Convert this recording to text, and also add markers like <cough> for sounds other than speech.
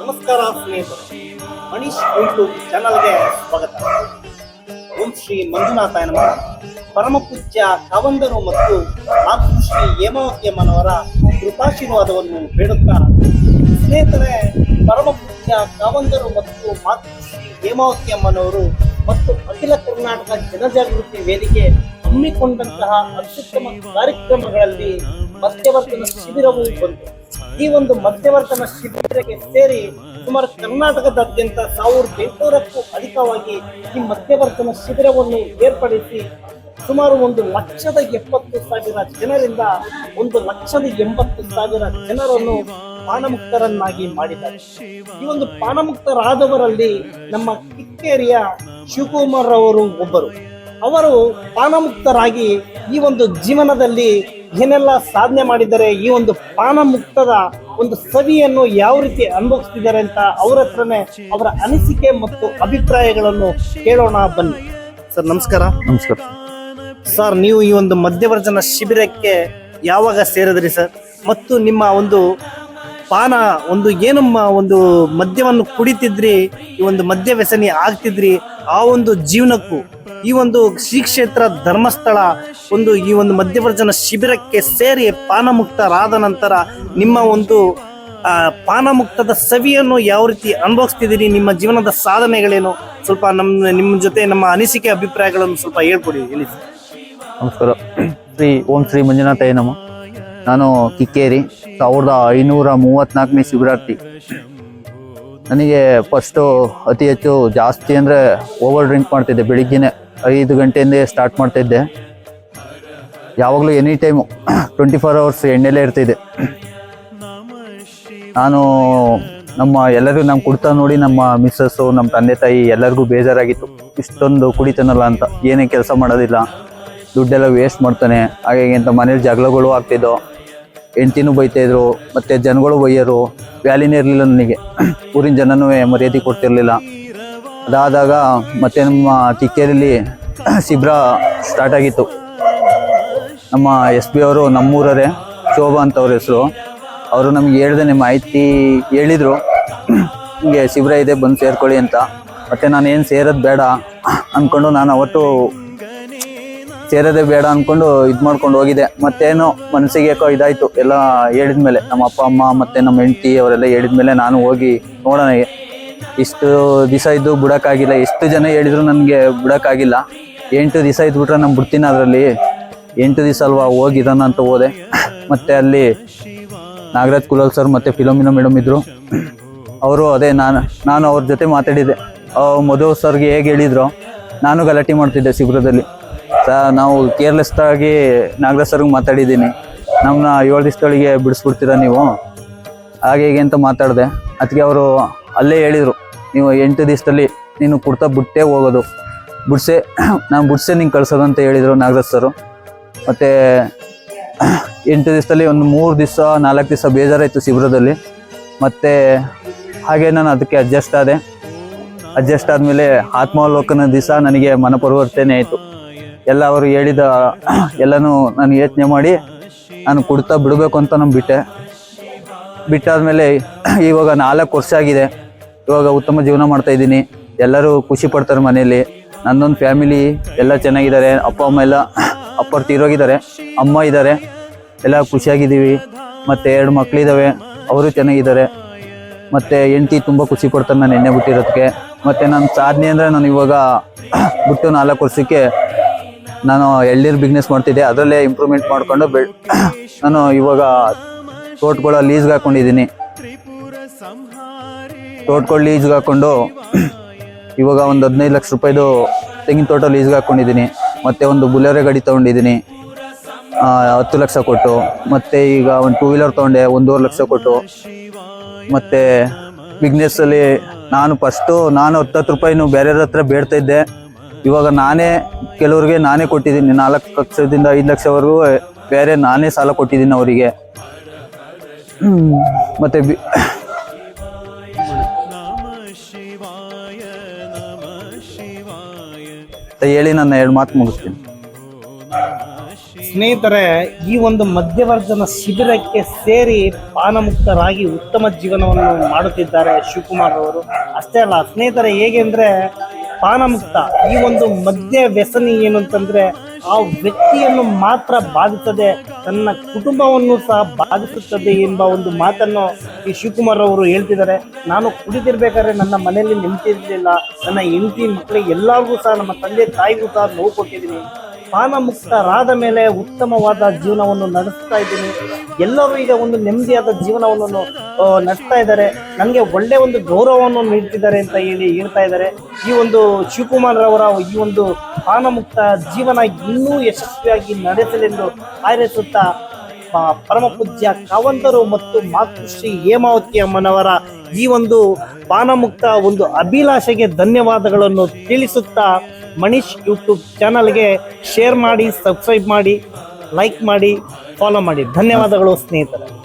ನಮಸ್ಕಾರ ಸ್ನೇಹಿತರು, ಮನೀಶ್ ಯೂಟ್ಯೂಬ್ ಚಾನಲ್ಗೆ ಸ್ವಾಗತ. ಓಂ ಶ್ರೀ ಮಂಜುನಾಥ ಎನ್ನುವ ಪರಮ ಪೂಜ್ಯ ಕಾವಂದರು ಮತ್ತು ಮಾತೃಶ್ರೀ ಹೇಮಾವತಿಯಮ್ಮನವರ ಕೃಪಾಶೀರ್ವಾದವನ್ನು ಬೇಡುತ್ತಾ, ಸ್ನೇಹಿತರೆ, ಪರಮ ಪೂಜ್ಯ ಕಾವಂದರು ಮತ್ತು ಮಾತೃಶ್ರೀ ಹೇಮಾವತಿಯಮ್ಮನವರು ಮತ್ತು ಅಖಿಲ ಕರ್ನಾಟಕ ಜನಜಾಗೃತಿ ವೇದಿಕೆ ಹಮ್ಮಿಕೊಂಡಂತಹ ಅತ್ಯುತ್ತಮ ಕಾರ್ಯಕ್ರಮಗಳಲ್ಲಿ ಮಧ್ಯವರ್ತನ ಶಿಬಿರವೂ ಬಂತು. ಈ ಒಂದು ಮಧ್ಯವರ್ತನ ಶಿಬಿರಕ್ಕೆ ಸೇರಿ ಸುಮಾರು ಕರ್ನಾಟಕದಾದ್ಯಂತ ಸಾವಿರದ ಎಂಟುನೂರಕ್ಕೂ ಅಧಿಕವಾಗಿ ಈ ಮಧ್ಯವರ್ತನ ಶಿಬಿರವನ್ನು ಏರ್ಪಡಿಸಿ ಸುಮಾರು ಒಂದು ಲಕ್ಷದ ಎಪ್ಪತ್ತು ಸಾವಿರ ಜನರಿಂದ ಒಂದು ಲಕ್ಷದ ಎಂಬತ್ತು ಸಾವಿರ ಜನರನ್ನು ಪಾನಮುಕ್ತರನ್ನಾಗಿ ಮಾಡಿದ್ದಾರೆ. ಈ ಒಂದು ಪಾನಮುಕ್ತರಾದವರಲ್ಲಿ ನಮ್ಮ ಕಿಕ್ಕೇರಿಯ ಶಿವಕುಮಾರ್ ಅವರು ಒಬ್ಬರು. ಅವರು ಪಾನಮುಕ್ತರಾಗಿ ಈ ಒಂದು ಜೀವನದಲ್ಲಿ ಏನೆಲ್ಲ ಸಾಧನೆ ಮಾಡಿದ್ದಾರೆ ಈ ಒಂದು ಪಾನಮುಕ್ತದ ಒಂದು ಸವಿಯನ್ನು ಯಾವ ರೀತಿ ಅನುಭವಿಸ್ತಿದ್ದಾರೆ ಅಂತ ಅವ್ರ ಹತ್ರನೇ ಅವರ ಅನಿಸಿಕೆ ಮತ್ತು ಅಭಿಪ್ರಾಯಗಳನ್ನು ಕೇಳೋಣ ಬನ್ನಿ. ಸರ್ ನಮಸ್ಕಾರ. ನಮಸ್ಕಾರ. ಸರ್ ನೀವು ಈ ಒಂದು ಮಧ್ಯವರ್ಜನ ಶಿಬಿರಕ್ಕೆ ಯಾವಾಗ ಸೇರಿದ್ರಿ ಸರ್? ಮತ್ತು ನಿಮ್ಮ ಒಂದು ಪಾನ ಒಂದು ಏನಮ್ಮ ಒಂದು ಮದ್ಯವನ್ನು ಕುಡಿತಿದ್ರಿ ಈ ಒಂದು ಮದ್ಯ ವ್ಯಸನಿ ಆಗ್ತಿದ್ರಿ ಆ ಒಂದು ಜೀವನಕ್ಕೂ ಈ ಒಂದು ಶ್ರೀ ಕ್ಷೇತ್ರ ಧರ್ಮಸ್ಥಳ ಒಂದು ಈ ಒಂದು ಮಧ್ಯವರ್ಜನ ಶಿಬಿರಕ್ಕೆ ಸೇರಿ ಪಾನಮುಕ್ತರಾದ ನಂತರ ನಿಮ್ಮ ಒಂದು ಪಾನಮುಕ್ತದ ಸವಿಯನ್ನು ಯಾವ ರೀತಿ ಅನುಭವಿಸ್ತಿದ್ದೀರಿ? ನಿಮ್ಮ ಜೀವನದ ಸಾಧನೆಗಳೇನು? ಸ್ವಲ್ಪ ನಮ್ಮ ನಿಮ್ಮ ಜೊತೆ ನಮ್ಮ ಅನಿಸಿಕೆ ಅಭಿಪ್ರಾಯಗಳನ್ನು ಸ್ವಲ್ಪ ಹೇಳ್ಕೊಡಿ, ಹೇಳಿ. ನಮಸ್ಕಾರ. ಶ್ರೀ ಓಂ ಶ್ರೀ ಮಂಜುನಾಥ ನಮ. ನಾನು ಕಿಕ್ಕೇರಿ, ಸಾವಿರದ ಐನೂರ ಮೂವತ್ನಾಲ್ಕನೇ ಶಿಬಿರಾರ್ಥಿ. ನನಗೆ ಫಸ್ಟು ಅತಿ ಹೆಚ್ಚು ಜಾಸ್ತಿ ಅಂದರೆ ಓವರ್ ಡ್ರಿಂಕ್ ಮಾಡ್ತಿದ್ದೆ ಬೆಳಿಗ್ಗೆ ಐದು ಗಂಟೆಯಿಂದ ಸ್ಟಾರ್ಟ್ ಮಾಡ್ತಿದ್ದೆ. ಯಾವಾಗಲೂ any time twenty four hours ಎಣ್ಣೆಲೇ ಇರ್ತಿದ್ದೆ. ನಾನು ನಮ್ಮ ಎಲ್ಲರಿಗೂ ನಮ್ಮ ಕುಡ್ತಾ ನೋಡಿ, ನಮ್ಮ ಮಿಸ್ಸಸ್ಸು ನಮ್ಮ ತಂದೆ ತಾಯಿ ಎಲ್ಲರಿಗೂ ಬೇಜಾರಾಗಿತ್ತು. ಇಷ್ಟೊಂದು ಕುಡಿತಾನಲ್ಲ ಅಂತ, ಏನೇ ಕೆಲಸ ಮಾಡೋದಿಲ್ಲ. ದುಡ್ಡೆಲ್ಲ ವೇಸ್ಟ್ ಮಾಡ್ತಾನೆ. ಹಾಗಾಗಿ ಹೀಗೆ ಅಂತ ಮನೇಲಿ ಜಗಳಗಳು ಆಗ್ತಿದ್ದೋ ಹೆಂಡ್ತಿನೂ ಬೈತಾಯಿದ್ರು, ಮತ್ತು ಜನಗಳು ಬೈಯೋರು, ವ್ಯಾಲಿನೇ ಇರಲಿಲ್ಲ ನನಗೆ. ಊರಿನ ಜನನೂ ಮರ್ಯಾದೆ ಕೊಡ್ತಿರಲಿಲ್ಲ. ಅದಾದಾಗ ಮತ್ತೆ ನಮ್ಮ ಕಿಕ್ಕೇರಿಲಿ ಶಿಬಿರ ಸ್ಟಾರ್ಟ್ ಆಗಿತ್ತು. ನಮ್ಮ ಎಸ್ ಪಿ ಅವರು ನಮ್ಮೂರರೇ, ಶೋಭಾ ಅಂತ ಅವ್ರ ಹೆಸರು. ಅವರು ನಮ್ಗೆ ನಿಮ್ಮ ಮಾಹಿತಿ ಹೇಳಿದರು. ಹಿಂಗೆ ಶಿಬಿರ ಇದೆ, ಬಂದು ಸೇರ್ಕೊಳ್ಳಿ ಅಂತ. ಮತ್ತೆ ಏನು ಸೇರೋದು ಬೇಡ. ಅಂದ್ಕೊಂಡು ನಾನು ಅವತ್ತು ಸೇರೋದೇ ಬೇಡ ಅಂದ್ಕೊಂಡು ಇದು ಮಾಡ್ಕೊಂಡು ಹೋಗಿದ್ದೆ ಮತ್ತೇನೋ ಮನಸ್ಸಿಗೆ ಯಾಕೋ ಇದಾಯಿತು. ಎಲ್ಲ ಹೇಳಿದ್ಮೇಲೆ ನಮ್ಮ ಅಪ್ಪ, ಅಮ್ಮ ಮತ್ತು ನಮ್ಮ ಹೆಂಡತಿ ಅವರೆಲ್ಲ ಹೇಳಿದ್ಮೇಲೆ ನಾನು ಹೋಗಿ ನೋಡೋಣ ಇಷ್ಟು ದಿವಸ ಇದ್ದು ಬಿಡೋಕ್ಕಾಗಿಲ್ಲ. ಎಷ್ಟು ಜನ ಹೇಳಿದ್ರು ನನಗೆ ಬಿಡೋಕ್ಕಾಗಿಲ್ಲ. ಎಂಟು ದಿವಸ ಇದ್ಬಿಟ್ರೆ ನಾನು ಬಿಡ್ತೀನಿ ಅದರಲ್ಲಿ. ಎಂಟು ದಿವಸ ಅಲ್ವಾ ಹೋಗಿದ್ದಾನ ಅಂತ ಹೋದೆ. ಮತ್ತೆ ಅಲ್ಲಿ ನಾಗರಾಜ್ ಕುಲಾಲ್ ಸರ್ ಮತ್ತು ಫಿಲೋಮಿನೋ ಮೇಡಮ್ ಇದ್ದರು ಅವರು ಅದೇ ನಾನು ನಾನು ಅವ್ರ ಜೊತೆ ಮಾತಾಡಿದ್ದೆ. ಅವ್ರು ಮಧು ಸರ್ಗೆ ಹೇಗೆ ಹೇಳಿದ್ರು? ನಾನು ಗಲಾಟೆ ಮಾಡ್ತಿದ್ದೆ ಶಿಬಿರದಲ್ಲಿ ನಾವು ಕೇರ್ಲೆಸ್ ಆಗಿ ನಾಗರಾಜ್ ಸರ್ಗೆ ಮಾತಾಡಿದ್ದೀನಿ. ನಮ್ಮನ್ನ ಏಳು ದಿವಸದೊಳಗೆ ಬಿಡಿಸ್ಬಿಡ್ತೀರಾ ನೀವು? ಹಾಗೆ ಹೀಗೆ ಅಂತ ಮಾತಾಡಿದೆ. ಅದಕ್ಕೆ ಅವರು ಅಲ್ಲೇ ಹೇಳಿದರು, ನೀವು ಎಂಟು ದಿವಸದಲ್ಲಿ ನೀನು ಕುಡ್ತಾ ಬಿಟ್ಟೇ ಹೋಗೋದು. ಬಿಡ್ಸೆ, ನಾನು ಬಿಡ್ಸೆ ನಿಂಗೆ ಕಳ್ಸೋದು ಅಂತ ಹೇಳಿದರು ನಾಗರಾಜ್ ಸರು ಮತ್ತು ಎಂಟು ದಿವಸದಲ್ಲಿ ಒಂದು ಮೂರು ದಿವಸ, ನಾಲ್ಕು ದಿವಸ ಬೇಜಾರಾಯಿತು ಶಿಬಿರದಲ್ಲಿ. ಮತ್ತು ಹಾಗೆ ನಾನು ಅದಕ್ಕೆ ಅಡ್ಜಸ್ಟ್ ಆದೆ. ಅಡ್ಜಸ್ಟ್ ಆದಮೇಲೆ ಆತ್ಮಾವಲೋಕನ ದಿವಸ ನನಗೆ ಮನಪರಿವರ್ತನೆ ಆಯಿತು. ಎಲ್ಲ ಅವರು ಹೇಳಿದ ಎಲ್ಲನೂ ನಾನು ಯೋಚನೆ ಮಾಡಿ ನಾನು ಕುಡ್ತಾ ಬಿಡಬೇಕು ಅಂತ ನಾನು ಬಿಟ್ಟೆ. ಬಿಟ್ಟಾದಮೇಲೆ ಇವಾಗ ನಾಲ್ಕು ವರ್ಷ ಆಗಿದೆ. ಇವಾಗ ಉತ್ತಮ ಜೀವನ ಮಾಡ್ತಾ ಇದ್ದೀನಿ. ಎಲ್ಲರೂ ಖುಷಿ ಪಡ್ತಾರೆ ಮನೆಯಲ್ಲಿ. ನನ್ನೊಂದು ಫ್ಯಾಮಿಲಿ, ಎಲ್ಲ ಚೆನ್ನಾಗಿದ್ದಾರೆ. ಅಪ್ಪ, ಅಮ್ಮ ಎಲ್ಲ ಅಪ್ಪರು ತೀರೋಗಿದ್ದಾರೆ. ಅಮ್ಮ ಇದ್ದಾರೆ. ಎಲ್ಲ ಖುಷಿಯಾಗಿದ್ದೀವಿ. ಮತ್ತು ಎರಡು ಮಕ್ಕಳಿದ್ದಾವೆ ಅವರು ಚೆನ್ನಾಗಿದ್ದಾರೆ. ಮತ್ತು ಹೆಂಡ್ತಿ ತುಂಬ ಖುಷಿ ಪಡ್ತಾರೆ ನಾನು ಎಣ್ಣೆ ಬಿಟ್ಟಿರೋದಕ್ಕೆ. ಮತ್ತು ನನ್ನ ಸಾಧನೆ ಅಂದರೆ ನಾನು ಇವಾಗ ಬಿಟ್ಟು ನಾಲ್ಕು ವರ್ಷಕ್ಕೆ ನಾನು ಎಳ್ನೀರು ಬಿಸ್ನೆಸ್ ಮಾಡ್ತಿದ್ದೆ, ಅದರಲ್ಲೇ ಇಂಪ್ರೂವ್ಮೆಂಟ್ ಮಾಡಿಕೊಂಡು ಬೆ ನಾನು ಇವಾಗ ತೋಟಗಳ ಲೀಸ್ಗೆ ಹಾಕ್ಕೊಂಡಿದ್ದೀನಿ ತೋಟಗಳು ಲೀಸ್ಗೆ ಹಾಕ್ಕೊಂಡು <clears throat> ಇವಾಗ ಒಂದು ಹದಿನೈದು ಲಕ್ಷ ರೂಪಾಯಿದು ತೆಂಗಿನ ತೋಟ ಲೀಸ್ಗೆ ಹಾಕ್ಕೊಂಡಿದ್ದೀನಿ ಮತ್ತು ಒಂದು ಬುಲೆರೋ ಗಾಡಿ ತೊಗೊಂಡಿದ್ದೀನಿ. ಹತ್ತು ಲಕ್ಷ ಕೊಟ್ಟು, ಮತ್ತು ಈಗ ಒಂದು ಟೂ ವೀಲರ್ ತೊಗೊಂಡೆ, ಒಂದೂವರೆ ಲಕ್ಷ ಕೊಟ್ಟು. ಮತ್ತು ಬಿಸ್ನೆಸ್ಸಲ್ಲಿ ನಾನು ಫಸ್ಟು ನಾನು ಹತ್ತು ರೂಪಾಯಿನೂ ಬೇರೆಯವ್ರ ಹತ್ರ ಬೇಡ್ತಾ ಇದ್ದೆ. ಇವಾಗ ನಾನೇ ಕೆಲವ್ರಿಗೆ ನಾನೇ ಕೊಟ್ಟಿದ್ದೀನಿ. ನಾಲ್ಕು ಲಕ್ಷದಿಂದ ಐದು ಲಕ್ಷವರೆಗೂ ಬೇರೆ ನಾನೇ ಸಾಲ ಕೊಟ್ಟಿದ್ದೀನಿ ಅವರಿಗೆ. ಮತ್ತೆ ಬಿ- ಹೇಳಿ ನನ್ನ ಎರಡು ಮಾತು ಮುಗಿಸ್ತೀನಿ. ಸ್ನೇಹಿತರೆ, ಈ ಒಂದು ಮಧ್ಯವರ್ಧನ ಶಿಬಿರಕ್ಕೆ ಸೇರಿ ಪಾನಮುಕ್ತರಾಗಿ ಉತ್ತಮ ಜೀವನವನ್ನು ಮಾಡುತ್ತಿದ್ದಾರೆ ಶಿವಕುಮಾರ್ ಅವರು. ಅಷ್ಟೇ ಅಲ್ಲ, ಸ್ನೇಹಿತರೆ ಹೇಗೆ ಅಂದ್ರೆ ಪಾನಮುಕ್ತ. ಈ ಒಂದು ಮದ್ಯ ವ್ಯಸನಿ ಏನು ಅಂತಂದ್ರೆ ಆ ವ್ಯಕ್ತಿಯನ್ನು ಮಾತ್ರ ಬಾಧಿಸದೆ ತನ್ನ ಕುಟುಂಬವನ್ನು ಸಹ ಬಾಧಿಸುತ್ತದೆ ಎಂಬ ಒಂದು ಮಾತನ್ನು ಈ ಶಿವಕುಮಾರ್ ಅವರು ಹೇಳ್ತಿದ್ದಾರೆ. ನಾನು ಕುಡಿದಿರ್ಬೇಕಾದ್ರೆ ನನ್ನ ಮನೆಯಲ್ಲಿ ನೆಮ್ಮದಿ ಇರಲಿಲ್ಲ ನನ್ನ ಹೆಂಡತಿ ಮಕ್ಕಳಿಗೆ ಎಲ್ಲರಿಗೂ ಸಹ, ನಮ್ಮ ತಂದೆ ತಾಯಿಗೂ ಸಹ ನೋವು ಕೊಟ್ಟಿದ್ದೀನಿ. ಪಾನ ಮುಕ್ತರಾದ ಮೇಲೆ ಉತ್ತಮವಾದ ಜೀವನವನ್ನು ನಡೆಸ್ತಾ ಇದ್ದೀನಿ. ಎಲ್ಲರೂ ಈಗ ಒಂದು ನೆಮ್ಮದಿಯಾದ ಜೀವನವನ್ನು ನಡೆಸ್ತಾ ಇದ್ದಾರೆ. ನನಗೆ ಒಳ್ಳೆ ಒಂದು ಗೌರವವನ್ನು ನೀಡ್ತಿದ್ದಾರೆ ಅಂತ ಹೇಳಿ ಹೇಳ್ತಾ ಇದ್ದಾರೆ. ಈ ಒಂದು ಶಿವಕುಮಾರ್ ಅವರ ಈ ಒಂದು ಪಾನಮುಕ್ತ ಜೀವನ ಇನ್ನೂ ಯಶಸ್ವಿಯಾಗಿ ನಡೆಸಲೆಂದು ಹಾರೈಸುತ್ತಾ ಪರಮ ಪೂಜ್ಯ ಕಾವಂತರು ಮತ್ತು ಮಾತೃಶ್ರೀ ಹೇಮಾವತಿ ಅಮ್ಮನವರ ಈ ಒಂದು ಪಾನಮುಕ್ತ ಒಂದು ಅಭಿಲಾಷೆಗೆ ಧನ್ಯವಾದಗಳನ್ನು ತಿಳಿಸುತ್ತಾ, ಮನೀಶ್ ಯೂಟ್ಯೂಬ್ ಚಾನಲ್ಗೆ ಶೇರ್ ಮಾಡಿ, ಸಬ್ಸ್ಕ್ರೈಬ್ ಮಾಡಿ, ಲೈಕ್ ಮಾಡಿ, ಫಾಲೋ ಮಾಡಿ. ಧನ್ಯವಾದಗಳು ಸ್ನೇಹಿತರೆ.